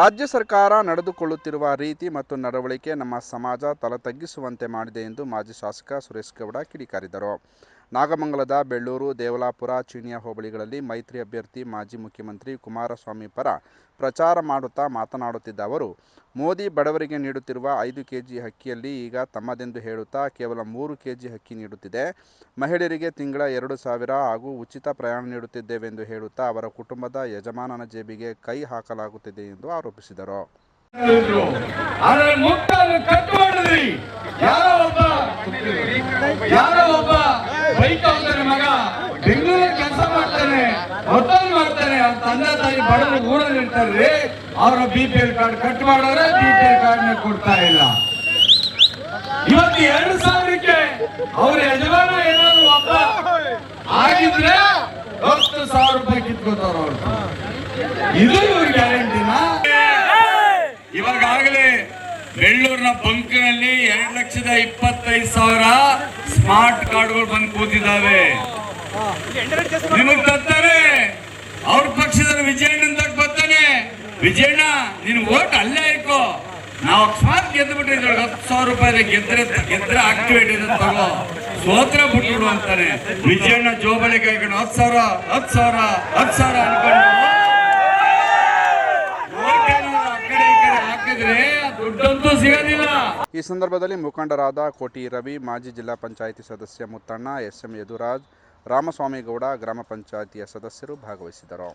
ರಾಜ್ಯ ಸರ್ಕಾರ ನಡೆದುಕೊಳ್ಳುತ್ತಿರುವ ರೀತಿ ಮತ್ತು ನಡವಳಿಕೆ ನಮ್ಮ ಸಮಾಜ ತಲೆತಗ್ಗಿಸುವಂತೆ ಮಾಡಿದೆ ಎಂದು ಮಾಜಿ ಶಾಸಕ ಸುರೇಶ್ ಗೌಡ ಕಿಡಿಕಾರಿದರು. ನಾಗಮಂಗಲದ ಬೆಳ್ಳೂರು, ದೇವಲಾಪುರ, ಚೀನಿಯ ಹೋಬಳಿಗಳಲ್ಲಿ ಮೈತ್ರಿ ಅಭ್ಯರ್ಥಿ ಮಾಜಿ ಮುಖ್ಯಮಂತ್ರಿ ಕುಮಾರಸ್ವಾಮಿ ಪರ ಪ್ರಚಾರ ಮಾಡುತ್ತಾ ಮಾತನಾಡುತ್ತಿದ್ದ ಅವರು, ಮೋದಿ ಬಡವರಿಗೆ ನೀಡುತ್ತಿರುವ ಐದು ಕೆಜಿ ಅಕ್ಕಿಯಲ್ಲಿ ಈಗ ತಮ್ಮದೆಂದು ಹೇಳುತ್ತಾ ಕೇವಲ ಮೂರು ಕೆಜಿ ಅಕ್ಕಿ ನೀಡುತ್ತಿದೆ. ಮಹಿಳೆಯರಿಗೆ ತಿಂಗಳ ಎರಡು ಸಾವಿರ ಹಾಗೂ ಉಚಿತ ಪ್ರಯಾಣ ನೀಡುತ್ತಿದ್ದೇವೆಂದು ಹೇಳುತ್ತಾ ಅವರ ಕುಟುಂಬದ ಯಜಮಾನನ ಜೇಬಿಗೆ ಕೈ ಹಾಕಲಾಗುತ್ತಿದೆ ಎಂದು ಆರೋಪಿಸಿದರು. ಯಾರೋ ಒಬ್ಬ ಬೈಕ್ ಹೋಗ್ತಾನೆ ಮಗ. ಬೆಂಗಳೂರಲ್ಲಿ ಕೆಲಸ ಮಾಡ್ತಾನೆ ಮತ್ತೊಂದು ಮಾಡ್ತಾನೆ. ಅವ್ರ ತಂದೆ ತಾಯಿ ಬಡವರು ಊರಲ್ಲಿ ಇರ್ತಾರೆ. ಅವರ B P L card cut ಮಾಡೋರೆ ಬಿ ಪಿ ಎಲ್ ಕಾರ್ಡ್ ಕೊಡ್ತಾ ಇಲ್ಲ. ಇವತ್ತು ಎರಡು ಸಾವಿರಕ್ಕೆ ಅವ್ರ ಯಜಮಾನ ಏನಾದ್ರು ಒಬ್ಬ ಆಗಿದ್ರೆ ಹತ್ತು ಸಾವಿರ ರೂಪಾಯಿ ಕಿತ್ಕೋತಾರ ಅವ್ರು ಇದು ಬೆಳ್ಳೂರಿನ ಬಂಕ್ನಲ್ಲಿ ಎರಡು ಲಕ್ಷದ ಇಪ್ಪತ್ತೈದು ಸಾವಿರ ಸ್ಮಾರ್ಟ್ ಕಾರ್ಡ್ಗಳು ಬಂದು ಕೂತಿದ್ದಾವೆ. ನಿಮಗ್ ತರ್ತಾರೆ ಅವ್ರ ಪಕ್ಷದ ವಿಜಯಣ್ಣ ಬರ್ತಾನೆ ವಿಜಯಣ್ಣ, ನಿನ್ ಓಟ್ ಅಲ್ಲೇ ಆಯ್ಕೋ ನಾವು ಅಕಸ್ಮಾತ್ ಗೆದ್ದು ಬಿಟ್ಟಿದ್ರೆ ಹತ್ತು ಸಾವಿರ ರೂಪಾಯಿ ಗೆದ್ರೆ ಗೆದ್ರೆ ಆಕ್ಟಿವೇಟ್ ಇದೆ ತಗೋ. ಸೋತ್ರ ಬಿಟ್ಬಿಡು ಅಂತಾನೆ. ವಿಜಯಣ್ಣ ಜೋಬಳಿ ಕೈಕೊಂಡು ಹತ್ತು ಸಾವಿರ ಹತ್ತು ಸಾವಿರ ಹತ್ತು ಸಾವಿರ ಅನ್ಕೊಂಡು ಈ ಸಂದರ್ಭದಲ್ಲಿ ಮುಖಂಡರಾದ ಕೋಟಿ ರವಿ, ಮಾಜಿ ಜಿಲ್ಲಾ ಪಂಚಾಯಿತಿ ಸದಸ್ಯ ಮುತ್ತಣ್ಣ, ಎಸ್ಎಂ ಯದುರಾಜ್, ರಾಮಸ್ವಾಮಿಗೌಡ, ಗ್ರಾಮ ಪಂಚಾಯಿತಿಯ ಸದಸ್ಯರು ಭಾಗವಹಿಸಿದರು.